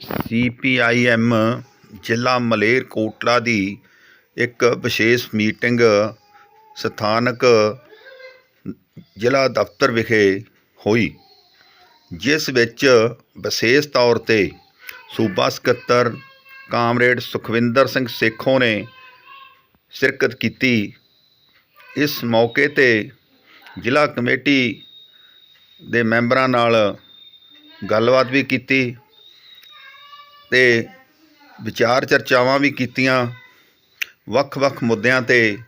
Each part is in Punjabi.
ਸੀਪੀਆਈਐਮ ਜ਼ਿਲ੍ਹਾ ਮਲੇਰਕੋਟਲਾ ਦੀ ਇੱਕ ਵਿਸ਼ੇਸ਼ ਮੀਟਿੰਗ ਸਥਾਨਕ ਜ਼ਿਲ੍ਹਾ ਦਫ਼ਤਰ ਵਿਖੇ ਹੋਈ, ਜਿਸ ਵਿੱਚ ਵਿਸ਼ੇਸ਼ ਤੌਰ 'ਤੇ ਸੂਬਾ ਸਕੱਤਰ ਕਾਮਰੇਡ ਸੁਖਵਿੰਦਰ ਸਿੰਘ ਸੇਖੋਂ ਨੇ ਸ਼ਿਰਕਤ ਕੀਤੀ। ਇਸ ਮੌਕੇ 'ਤੇ ਜ਼ਿਲ੍ਹਾ ਕਮੇਟੀ ਦੇ ਮੈਂਬਰਾਂ ਨਾਲ ਗੱਲਬਾਤ ਵੀ ਕੀਤੀ। ਤੇ ਵਿਚਾਰ ਚਰਚਾਵਾਂ ਵੀ ਕੀਤੀਆਂ ਵੱਖ-ਵੱਖ ਮੁੱਦਿਆਂ ਤੇ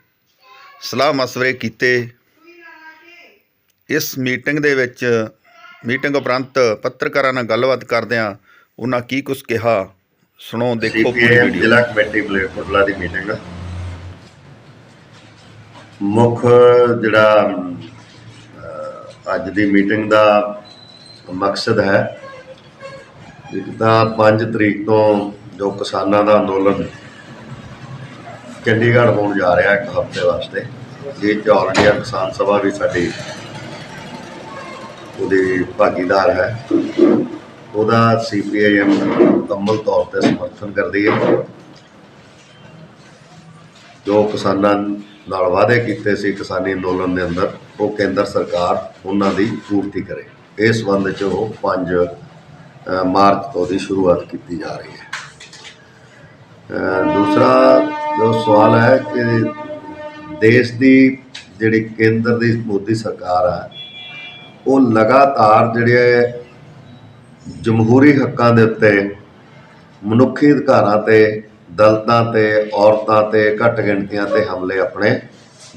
ਸਲਾਹ ਮਸ਼ਵਰੇ ਕੀਤੇ। ਇਸ ਮੀਟਿੰਗ ਦੇ ਵਿੱਚ ਮੀਟਿੰਗ ਉਪਰੰਤ ਪੱਤਰਕਾਰਾਂ ਨਾਲ ਗੱਲਬਾਤ ਕਰਦਿਆਂ ਉਹਨਾਂ ਕੀ ਕੁਝ ਕਿਹਾ ਸੁਣੋ ਦੇਖੋ ਪੂਰੀ ਵੀਡੀਓ ਜ਼ਿਲ੍ਹਾ ਕਮੇਟੀ ਮਲੇਰਕੋਟਲਾ ਦੀ ਮੀਟਿੰਗ। ਮੁੱਖ ਜਿਹੜਾ ਅੱਜ ਦੀ ਮੀਟਿੰਗ ਦਾ ਮਕਸਦ ਹੈ ਇੱਕ ਤਾਂ 5 ਤਰੀਕ ਤੋਂ ਜੋ ਕਿਸਾਨਾਂ ਦਾ ਅੰਦੋਲਨ ਚੰਡੀਗੜ੍ਹ ਹੋਣ ਜਾ ਰਿਹਾ ਇੱਕ ਹਫ਼ਤੇ ਵਾਸਤੇ, ਇਹ ਚੌਲ ਇੰਡੀਆ ਕਿਸਾਨ ਸਭਾ ਵੀ ਸਾਡੀ ਉਹਦੀ ਭਾਗੀਦਾਰ ਹੈ, ਉਹਦਾ ਸੀਪੀਆਈਐਮ ਮੁਕੰਮਲ ਤੌਰ ਤੇ ਸਮਰਥਨ ਕਰਦੀ ਹੈ। ਜੋ ਕਿਸਾਨਾਂ ਨਾਲ ਵਾਅਦੇ ਕੀਤੇ ਸੀ ਕਿਸਾਨੀ ਅੰਦੋਲਨ ਦੇ ਅੰਦਰ, ਉਹ ਕੇਂਦਰ ਸਰਕਾਰ ਉਹਨਾਂ ਦੀ ਪੂਰਤੀ ਕਰੇ। ਇਸ ਸੰਬੰਧ 'ਚ ਉਹ ਪੰਜ ਮਾਰਚ ਤੋਂ ਦੀ ਸ਼ੁਰੂਆਤ ਕੀਤੀ ਜਾ ਰਹੀ ਹੈ। ਦੂਸਰਾ ਜੋ ਸਵਾਲ ਹੈ ਕਿ ਦੇਸ਼ ਦੀ ਜਿਹੜੀ ਕੇਂਦਰ ਦੀ ਮੋਦੀ ਸਰਕਾਰ ਹੈ ਉਹ ਲਗਾਤਾਰ ਜਿਹੜੇ ਜਮਹੂਰੀ ਹੱਕਾਂ ਦੇ ਉੱਤੇ, ਮਨੁੱਖੀ ਅਧਿਕਾਰਾਂ ਤੇ ਦਲਤਾਂ ਤੇ, ਔਰਤਾਂ ਤੇ, ਘੱਟ ਗਿਣਤੀਆਂ ਤੇ ਹਮਲੇ ਆਪਣੇ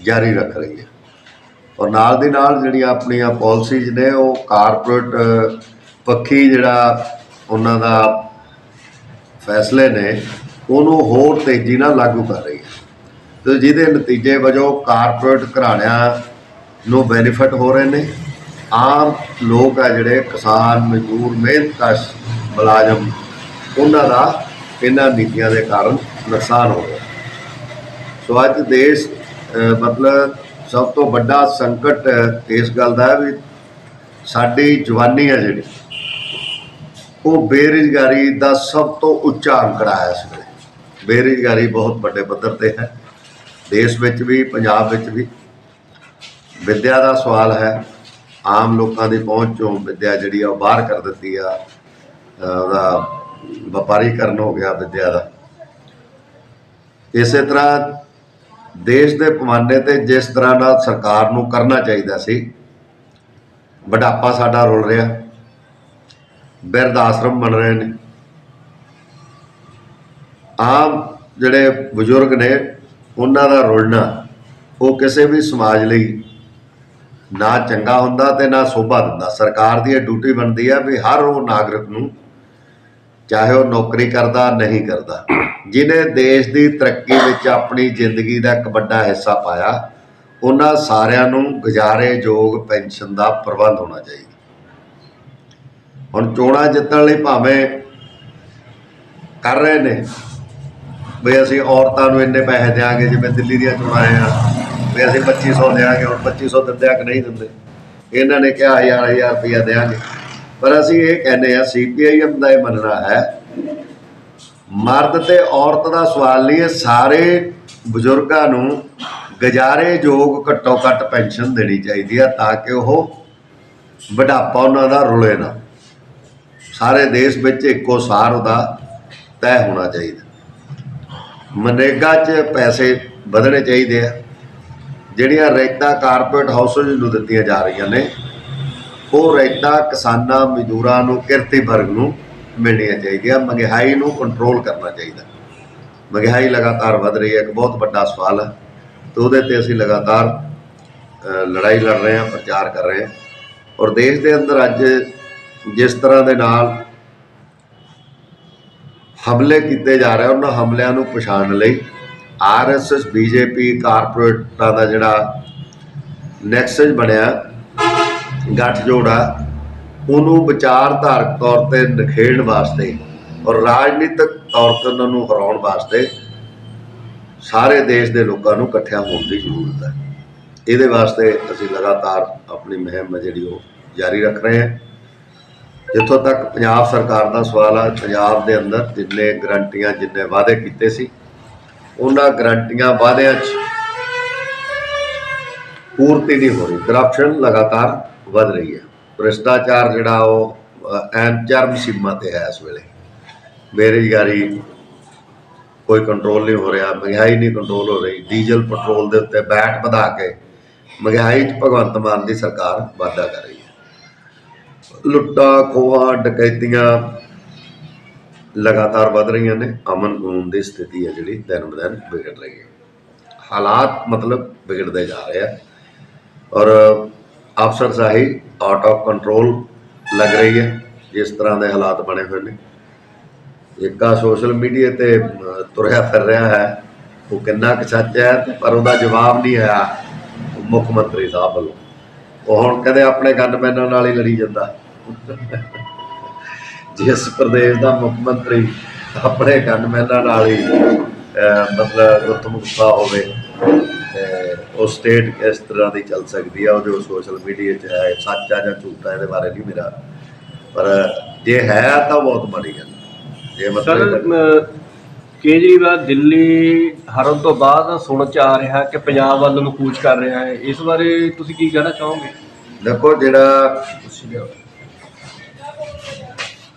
ਜਾਰੀ ਰੱਖ ਰਹੀ ਹੈ। ਔਰ ਨਾਲ ਦੀ ਨਾਲ ਜਿਹੜੀਆਂ ਆਪਣੀਆਂ ਪਾਲਿਸੀਜ਼ ਨੇ, ਉਹ ਕਾਰਪੋਰੇਟ ਪੱਖੀ ਜਿਹੜਾ ਉਹਨਾਂ ਦਾ ਫੈਸਲੇ ਨੇ, ਉਹਨੂੰ ਹੋਰ ਤੇਜ਼ੀ ਨਾਲ ਲਾਗੂ ਕਰ ਰਹੀ ਹੈ। ਤੇ ਜਿਹਦੇ ਨਤੀਜੇ ਵਜੋਂ ਕਾਰਪੋਰੇਟ ਘਰਾਣਿਆਂ ਨੂੰ ਬੈਨੀਫਿਟ ਹੋ ਰਹੇ ਨੇ। ਆਮ ਲੋਕ ਆ ਜਿਹੜੇ ਕਿਸਾਨ, ਮਜ਼ਦੂਰ, ਮਿਹਨਤਕਸ਼ ਮੁਲਾਜ਼ਮ, ਉਹਨਾਂ ਦਾ ਇਹਨਾਂ ਨੀਤੀਆਂ ਦੇ ਕਾਰਨ ਨੁਕਸਾਨ ਹੋ ਰਿਹਾ ਸੋ ਅੱਜ ਦੇਸ਼ ਮਤਲਬ ਸਭ ਤੋਂ ਵੱਡਾ ਸੰਕਟ ਇਸ ਗੱਲ ਦਾ ਹੈ ਵੀ ਸਾਡੀ ਜਵਾਨੀ ਹੈ ਜਿਹੜੀ। ਉਹ ਬੇਰੁਜ਼ਗਾਰੀ ਦਾ ਸਭ ਤੋਂ ਉੱਚਾ ਅੰਕੜਾ ਹੈ ਇਸ ਵੇਲੇ। ਬੇਰੁਜ਼ਗਾਰੀ ਬਹੁਤ ਵੱਡੇ ਪੱਧਰ ਤੇ ਹੈ। ਦੇਸ਼ ਵਿੱਚ ਵੀ, ਪੰਜਾਬ ਵਿੱਚ ਵੀ। ਵਿੱਦਿਆ ਦਾ ਸਵਾਲ ਹੈ, ਆਮ ਲੋਕਾਂ ਦੀ ਪਹੁੰਚ ਚੋਂ ਵਿੱਦਿਆ ਜਿਹੜੀ ਆ ਉਹ ਬਾਹਰ ਕਰ ਦਿੱਤੀ ਆ। ਉਹਦਾ ਵਪਾਰੀਕਰਨ ਹੋ ਗਿਆ ਵਿੱਦਿਆ ਦਾ। ਇਸੇ ਤਰ੍ਹਾਂ ਦੇਸ਼ ਦੇ ਪਮਾਨੇ ਤੇ ਜਿਸ ਤਰ੍ਹਾਂ ਨਾਲ ਸਰਕਾਰ ਨੂੰ ਕਰਨਾ ਚਾਹੀਦਾ ਸੀ, ਬੁਢਾਪਾ ਸਾਡਾ ਰੁਲ ਰਿਹਾ। ਬਿਰਧ ਆਸ਼ਰਮ ਬਣ ਰਹੇ ਨੇ। ਆਮ ਜਿਹੜੇ ਬਜ਼ੁਰਗ ਨੇ, ਉਹਨਾਂ ਦਾ ਰੁਲਣਾ, ਉਹ ਕਿਸੇ ਵੀ ਸਮਾਜ ਲਈ ਨਾ ਚੰਗਾ ਹੁੰਦਾ ਤੇ ਨਾ ਸੋਭਾ ਦਿੰਦਾ। ਸਰਕਾਰ ਦੀ ਇਹ ਡਿਊਟੀ ਬਣਦੀ ਹੈ ਵੀ ਹਰ ਉਹ ਨਾਗਰਿਕ ਨੂੰ ਚਾਹੇ ਉਹ ਨੌਕਰੀ ਕਰਦਾ, ਨਹੀਂ ਕਰਦਾ। ਜਿਨੇ ਦੇਸ਼ ਦੀ ਤਰੱਕੀ ਵਿੱਚ ਆਪਣੀ ਜ਼ਿੰਦਗੀ ਦਾ ਇੱਕ ਵੱਡਾ ਹਿੱਸਾ ਪਾਇਆ, ਉਹਨਾਂ ਸਾਰਿਆਂ ਨੂੰ ਗੁਜ਼ਾਰੇਯੋਗ ਪੈਨਸ਼ਨ ਦਾ ਪ੍ਰਬੰਧ ਹੋਣਾ ਚਾਹੀਦਾ। ਹੁਣ ਚੋਣਾਂ ਜਿੱਤਣ ਲਈ ਭਾਵੇਂ ਕਰ ਰਹੇ ਨੇ ਵੀ ਅਸੀਂ ਔਰਤਾਂ ਨੂੰ ਇੰਨੇ ਪੈਸੇ ਦਿਆਂਗੇ ਜਿਵੇਂ ਦਿੱਲੀ ਦੀਆਂ ਚੋਣਾਂ ਆ ਵੀ ਅਸੀਂ 2500 ਦਿਆਂਗੇ, ਹੁਣ 2500 ਦਿੰਦੇ ਆ ਕਿ ਨਹੀਂ ਦਿੰਦੇ? ਇਹਨਾਂ ਨੇ ਕਿਹਾ ਹਜ਼ਾਰ ਹਜ਼ਾਰ ਰੁਪਇਆ ਦਿਆਂਗੇ। ਪਰ ਅਸੀਂ ਇਹ ਕਹਿੰਦੇ ਆ ਸੀਪੀਆਈਐਮ ਦਾ ਇਹ ਮੰਨਣਾ ਹੈ, ਮਰਦ ਤੇ ਔਰਤ ਦਾ ਸਵਾਲ ਨਹੀਂ, ਇਹ ਸਾਰੇ ਬਜ਼ੁਰਗਾਂ ਨੂੰ ਗੁਜ਼ਾਰੇਯੋਗ ਘੱਟੋ ਘੱਟ ਪੈਨਸ਼ਨ ਦੇਣੀ ਚਾਹੀਦੀ ਆ ਤਾਂ ਕਿ ਉਹ ਬੁਢਾਪਾ ਉਹਨਾਂ ਦਾ ਰੁਲੇ ਨਾ। ਸਾਰੇ ਦੇਸ਼ ਵਿੱਚ ਇੱਕੋ ਸਾਰ ਉਹਦਾ ਤੈਅ ਹੋਣਾ ਚਾਹੀਦਾ। ਮਨਰੇਗਾ 'ਚ ਪੈਸੇ ਵਧਣੇ ਚਾਹੀਦੇ ਆ। ਜਿਹੜੀਆਂ ਰੈਂਕਾਂ ਕਾਰਪੋਰੇਟ ਹਾਊਸਸ ਨੂੰ ਦਿੱਤੀਆਂ ਜਾ ਰਹੀਆਂ ਨੇ, ਉਹ ਰੈਂਕਾਂ ਕਿਸਾਨਾਂ, ਮਜ਼ਦੂਰਾਂ ਨੂੰ, ਕਿਰਤੀ ਵਰਗ ਨੂੰ ਮਿਲਣੀਆਂ ਚਾਹੀਦੀਆਂ। ਮਹਿੰਗਾਈ ਨੂੰ ਕੰਟਰੋਲ ਕਰਨਾ ਚਾਹੀਦਾ। ਮਹਿੰਗਾਈ ਲਗਾਤਾਰ ਵਧ ਰਹੀ ਹੈ। ਇੱਕ ਬਹੁਤ ਵੱਡਾ ਸਵਾਲ ਹੈ। ਤੇ ਉਹਦੇ ਤੇ ਅਸੀਂ ਲਗਾਤਾਰ ਲੜਾਈ ਲੜ ਰਹੇ ਹਾਂ, ਪ੍ਰਚਾਰ ਕਰ ਰਹੇ ਹਾਂ। ਔਰ ਦੇਸ਼ ਦੇ ਅੰਦਰ ਅੱਜ ਜਿਸ ਤਰ੍ਹਾਂ ਦੇ ਨਾਲ ਹਮਲੇ ਕੀਤੇ ਜਾ ਰਹੇ, ਉਹਨਾਂ ਹਮਲਿਆਂ ਨੂੰ ਪਛਾਣ ਲਈ ਆਰਐਸਐਸ, ਬੀਜੇਪੀ ਕਾਰਪੋਰੇਟਾਂ ਦਾ ਜਿਹੜਾ ਨੈਕਸਸ ਬਣਿਆ, ਗੱਠਜੋੜ ਆ ਉਹਨੂੰ ਵਿਚਾਰਧਾਰਕ ਤੌਰ ਤੇ ਨਿਖੇੜਨ ਵਾਸਤੇ ਔਰ ਰਾਜਨੀਤਿਕ ਤੌਰ ਤੇ ਉਹਨਾਂ ਨੂੰ ਹਰਾਉਣ ਵਾਸਤੇ ਸਾਰੇ ਦੇਸ਼ ਦੇ ਲੋਕਾਂ ਨੂੰ ਇਕੱਠਿਆਂ ਹੋਣ ਦੀ ਜ਼ਰੂਰਤ ਹੈ। ਇਹਦੇ ਵਾਸਤੇ ਅਸੀਂ ਲਗਾਤਾਰ ਆਪਣੀ ਮੁਹਿੰਮ ਹੈ ਜਿਹੜੀ ਉਹ ਜਾਰੀ ਰੱਖ ਰਹੇ ਹਾਂ। ਜਿੱਥੋਂ ਤੱਕ ਪੰਜਾਬ ਸਰਕਾਰ ਦਾ ਸਵਾਲ ਆ ਪੰਜਾਬ ਦੇ ਅੰਦਰ ਜਿੰਨੇ ਗਰੰਟੀਆਂ ਜਿੰਨੇ ਵਾਅਦੇ ਕੀਤੇ ਸੀ ਉਹਨਾਂ ਗਰੰਟੀਆਂ ਵਾਅਦਿਆਂ 'ਚ ਪੂਰਤੀ ਨਹੀਂ ਹੋ ਰਹੀ। ਕਰਪਸ਼ਨ ਲਗਾਤਾਰ ਵੱਧ ਰਹੀ ਹੈ। ਭ੍ਰਿਸ਼ਟਾਚਾਰ ਜਿਹੜਾ ਉਹ ਅ, ਐਨ ਚਰਮ ਸੀਮਾ ਤੇ ਹੈ ਇਸ ਵੇਲੇ। ਬੇਰੁਜ਼ਗਾਰੀ ਕੋਈ ਕੰਟਰੋਲ ਨਹੀਂ ਹੋ ਰਿਹਾ ਮਹਿੰਗਾਈ ਨਹੀਂ ਕੰਟਰੋਲ ਹੋ ਰਹੀ। ਡੀਜ਼ਲ ਪੈਟਰੋਲ ਦੇ ਉੱਤੇ ਬੈਟ ਵਧਾ ਕੇ ਮਹਿੰਗਾਈ 'ਚ ਭਗਵੰਤ ਮਾਨ ਦੀ ਸਰਕਾਰ ਵਾਧਾ ਕਰ ਰਹੀ ਲੁੱਟਾਂ, ਖੋਹਾਂ, ਡਕੈਤੀਆਂ ਲਗਾਤਾਰ ਵਧ ਰਹੀਆਂ ਨੇ। ਅਮਨ ਕਾਨੂੰਨ ਦੀ ਸਥਿਤੀ ਹੈ ਜਿਹੜੀ ਦਿਨ ਬ ਦਿਨ ਵਿਗੜ ਰਹੀ ਹੈ। ਹਾਲਾਤ ਮਤਲਬ ਵਿਗੜਦੇ ਜਾ ਰਹੇ ਆ। ਔਰ ਅਫਸਰਸ਼ਾਹੀ ਆਊਟ ਆਫ ਕੰਟਰੋਲ ਲੱਗ ਰਹੀ ਹੈ, ਜਿਸ ਤਰ੍ਹਾਂ ਦੇ ਹਾਲਾਤ ਬਣੇ ਹੋਏ ਨੇ। ਇੱਕ ਸੋਸ਼ਲ ਮੀਡੀਆ ਤੇ ਤੁਰਿਆ ਫਿਰ ਰਿਹਾ ਹੈ। ਉਹ ਕਿੰਨਾ ਕੁ ਸੱਚ ਹੈ, ਪਰ ਉਹਦਾ ਜਵਾਬ ਨਹੀਂ ਆਇਆ ਮੁੱਖ ਮੰਤਰੀ ਸਾਹਿਬ ਵੱਲੋਂ। ਉਹ ਹੁਣ ਕਦੇ ਆਪਣੇ ਗਨਮੈਨਾਂ ਨਾਲ ਹੀ ਲੜੀ ਜਾਂਦਾ। ਜਿਸ ਪ੍ਰਦੇਸ਼ ਦਾ ਮੁੱਖ ਮੰਤਰੀ ਆਪਣੇ ਗਨਮੈਨਾਂ ਨਾਲ ਹੀ ਮਤਲਬ ਗੁੱਤਮ ਹੋਵੇ ਉਹ ਸਟੇਟ ਕਿਸ ਤਰ੍ਹਾਂ ਦੀ ਚੱਲ ਸਕਦੀ ਆ, ਉਹ ਜੋ ਸੋਸ਼ਲ ਮੀਡੀਆ 'ਚ ਹੈ, ਸੱਚ ਆ ਜਾਂ ਝੂਠ ਆ, ਇਹਦੇ ਬਾਰੇ ਨਹੀਂ ਮੇਰਾ। ਪਰ ਜੇ ਹੈ ਤਾਂ ਬਹੁਤ ਮਾੜੀ ਗੱਲ। ਜੇ ਮਤਲਬ ਕੇਜਰੀਵਾਲ ਦਿੱਲੀ ਹਰਨ ਤੋਂ ਬਾਅਦ ਸੁਣ ਚ ਆ ਰਿਹਾ ਕਿ ਪੰਜਾਬ ਵੱਲ ਨੂੰ ਕੂਚ ਕਰ ਰਿਹਾ ਹੈ। ਇਸ ਬਾਰੇ ਤੁਸੀਂ ਕੀ ਕਹਿਣਾ ਚਾਹੋਗੇ? ਦੇਖੋ ਜਿਹੜਾ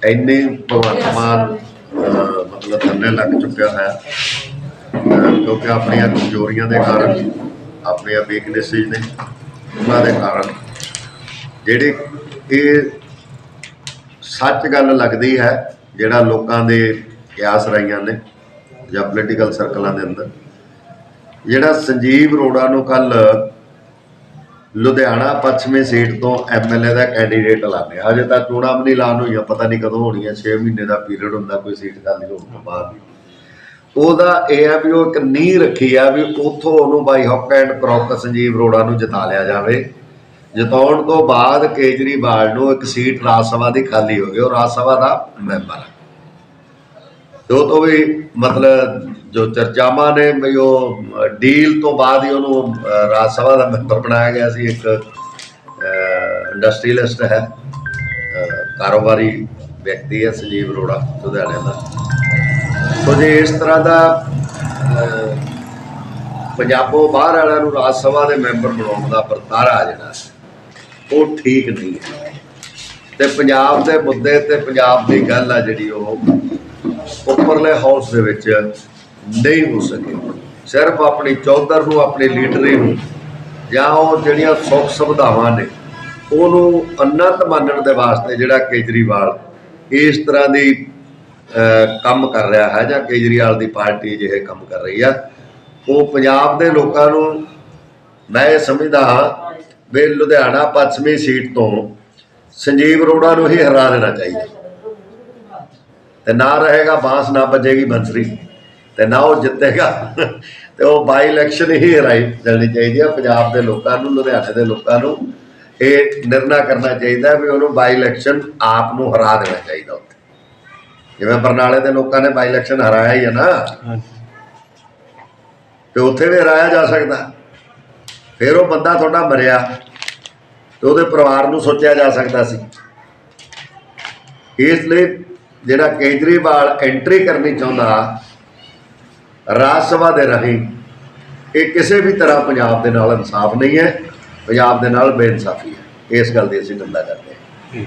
ਇੰਨੇ ਭਗਵੰਤ ਮਾਨ ਮਤਲਬ ਥੱਲੇ ਲੱਗ ਚੁੱਕਿਆ ਹੈ ਕਿਉਂਕਿ ਆਪਣੀਆਂ ਕਮਜ਼ੋਰੀਆਂ ਦੇ ਕਾਰਨ, ਆਪਣੀਆਂ ਵੀਕਨੈਸਿਸ ਨੇ, ਉਹਨਾਂ ਦੇ ਕਾਰਨ, ਜਿਹੜੇ ਇਹ ਸੱਚ ਗੱਲ ਲੱਗਦੀ ਹੈ, ਜਿਹੜਾ ਲੋਕਾਂ ਦੇ ਕਿਆਸ ਰਹੀਆਂ ਨੇ, ਜਾਂ ਪੋਲੀਟੀਕਲ ਸਰਕਲਾਂ ਦੇ ਅੰਦਰ, ਜਿਹੜਾ ਸੰਜੀਵ ਅਰੋੜਾ ਨੂੰ ਕੱਲ ਲੁਧਿਆਣਾ ਪੱਛਮੀ ਸੀਟ ਤੋਂ ਐਮਐਲਏ ਦਾ ਕੈਂਡੀਡੇਟ ਐਲਾਨਿਆ ਅਜੇ ਤਾਂ ਚੋਣਾਂ ਵੀ ਨਹੀਂ ਐਲਾਨ ਹੋਈਆਂ ਪਤਾ ਨਹੀਂ ਕਦੋਂ ਹੋਣੀਆਂ 6 ਮਹੀਨੇ ਦਾ ਪੀਰੀਅਡ ਹੁੰਦਾ, ਕੋਈ ਸੀਟ ਖਾਲੀ ਹੋਣ ਤੋਂ ਬਾਅਦ ਉਹਦਾ ਇਹ ਆ ਵੀ ਉਹ ਇੱਕ ਨੀਂਹ ਰੱਖੀ ਆ ਵੀ ਉੱਥੋਂ ਉਹਨੂੰ by hook and crook Sanjeev Arora ਨੂੰ ਜਿਤਾ ਲਿਆ ਜਾਵੇ। ਜਿਤਾਉਣ ਤੋਂ ਬਾਅਦ ਕੇਜਰੀਵਾਲ ਨੂੰ ਇੱਕ ਸੀਟ ਰਾਜ ਸਭਾ ਦੀ ਖਾਲੀ ਹੋ ਗਈ, ਉਹ ਰਾਜ ਸਭਾ ਦਾ ਮੈਂਬਰ ਹੈ ਜੋ ਤੋਂ ਵੀ ਮਤਲਬ ਜੋ ਚਰਚਾਵਾਂ ਨੇ ਵੀ ਉਹ ਡੀਲ ਤੋਂ ਬਾਅਦ ਹੀ ਉਹਨੂੰ ਰਾਜ ਸਭਾ ਦਾ ਮੈਂਬਰ ਬਣਾਇਆ ਗਿਆ ਸੀ ਇੱਕ ਇੰਡਸਟਰੀਅਲਿਸਟ ਹੈ। ਕਾਰੋਬਾਰੀ ਵਿਅਕਤੀ ਹੈ ਸੰਜੀਵ ਅਰੋੜਾ ਲੁਧਿਆਣੇ ਦਾ। ਸੋ ਜੇ ਇਸ ਤਰ੍ਹਾਂ ਦਾ ਅ, ਪੰਜਾਬੋਂ ਬਾਹਰ ਵਾਲਿਆਂ ਨੂੰ ਰਾਜ ਸਭਾ ਦੇ ਮੈਂਬਰ ਬਣਾਉਣ ਦਾ ਵਰਤਾਰਾ ਜਿਹੜਾ ਉਹ ਠੀਕ ਨਹੀਂ ਹੈ। ਤੇ ਪੰਜਾਬ ਦੇ ਮੁੱਦੇ ਤੇ ਪੰਜਾਬ ਦੀ ਗੱਲ ਆ ਜਿਹੜੀ ਉਹ ਉੱਪਰਲੇ ਹਾਊਸ ਦੇ ਵਿੱਚ ਨਹੀਂ ਹੋ ਸਕੇ। ਸਿਰਫ ਆਪਣੀ ਚੌਧਰ ਨੂੰ, ਆਪਣੀ ਲੀਡਰੀ ਨੂੰ ਜਾਂ ਉਹ ਜਿਹੜੀਆਂ ਸੁੱਖ ਸੁਵਿਧਾਵਾਂ ਨੇ, ਉਹਨੂੰ ਉન્નਤ ਮੰਨਣ ਦੇ ਵਾਸਤੇ ਜਿਹੜਾ ਕੇਜਰੀਵਾਲ ਇਸ ਤਰ੍ਹਾਂ ਦੀ ਕੰਮ ਕਰ ਰਿਹਾ ਹੈ ਜਾਂ ਕੇਜਰੀਵਾਲ ਦੀ ਪਾਰਟੀ ਜਿਹੇ ਕੰਮ ਕਰ ਰਹੀ ਆ, ਉਹ ਪੰਜਾਬ ਦੇ ਲੋਕਾਂ ਨੂੰ ਮੈਂ ਇਹ ਸਮਝਦਾ ਹਾਂ ਵੀ ਲੁਧਿਆਣਾ ਪੱਛਮੀ ਸੀਟ ਤੋਂ ਸੰਜੀਵ ਅਰੋੜਾ ਨੂੰ ਹੀ ਹਰਾ ਦੇਣਾ ਚਾਹੀਦਾ। ਤੇ ਨਾ ਰਹੇਗਾ, ਬਾਂਸ ਨਾ ਵੱਜੇਗੀ ਬੰਸਰੀ ਤੇ ਨਾ ਉਹ ਜਿੱਤੇਗਾ, ਤੇ ਉਹ ਬਾਈ ਇਲੈਕਸ਼ਨ ਹੀ ਹਰਾਈ ਜਾਣੀ ਚਾਹੀਦੀ ਆ ਪੰਜਾਬ ਦੇ ਲੋਕਾਂ ਨੂੰ, ਲੁਧਿਆਣੇ ਦੇ ਲੋਕਾਂ ਨੂੰ। ਇਹ ਨਿਰਣਾ ਕਰਨਾ ਚਾਹੀਦਾ ਵੀ ਉਹਨੂੰ ਬਾਈ ਇਲੈਕਸ਼ਨ ਆਪ ਨੂੰ ਹਰਾ ਦੇਣਾ ਚਾਹੀਦਾ ਉੱਥੇ। ਜਿਵੇਂ ਬਰਨਾਲੇ ਦੇ ਲੋਕਾਂ ਨੇ ਬਾਈ ਇਲੈਕਸ਼ਨ ਹਰਾਇਆ ਹੀ ਹੈ ਨਾ। ਤੇ ਉੱਥੇ ਵੀ ਹਰਾਇਆ ਜਾ ਸਕਦਾ। ਫਿਰ ਉਹ ਬੰਦਾ ਤੁਹਾਡਾ ਮਰਿਆ, ਤੇ ਉਹਦੇ ਪਰਿਵਾਰ ਨੂੰ ਸੋਚਿਆ ਜਾ ਸਕਦਾ ਸੀ। ਇਸ ਲਈ ਜਿਹੜਾ ਕੇਜਰੀਵਾਲ ਐਂਟਰੀ ਕਰਨੀ ਚਾਹੁੰਦਾ ਰਾਜ ਸਭਾ ਦੇ ਰਾਹੀਂ, ਇਹ ਕਿਸੇ ਵੀ ਤਰ੍ਹਾਂ ਪੰਜਾਬ ਦੇ ਨਾਲ ਇਨਸਾਫ ਨਹੀਂ ਹੈ, ਪੰਜਾਬ ਦੇ ਨਾਲ ਬੇਇਨਸਾਫੀ ਹੈ। ਇਸ ਗੱਲ ਦੀ ਅਸੀਂ ਨਿੰਦਾ ਕਰਦੇ ਹਾਂ।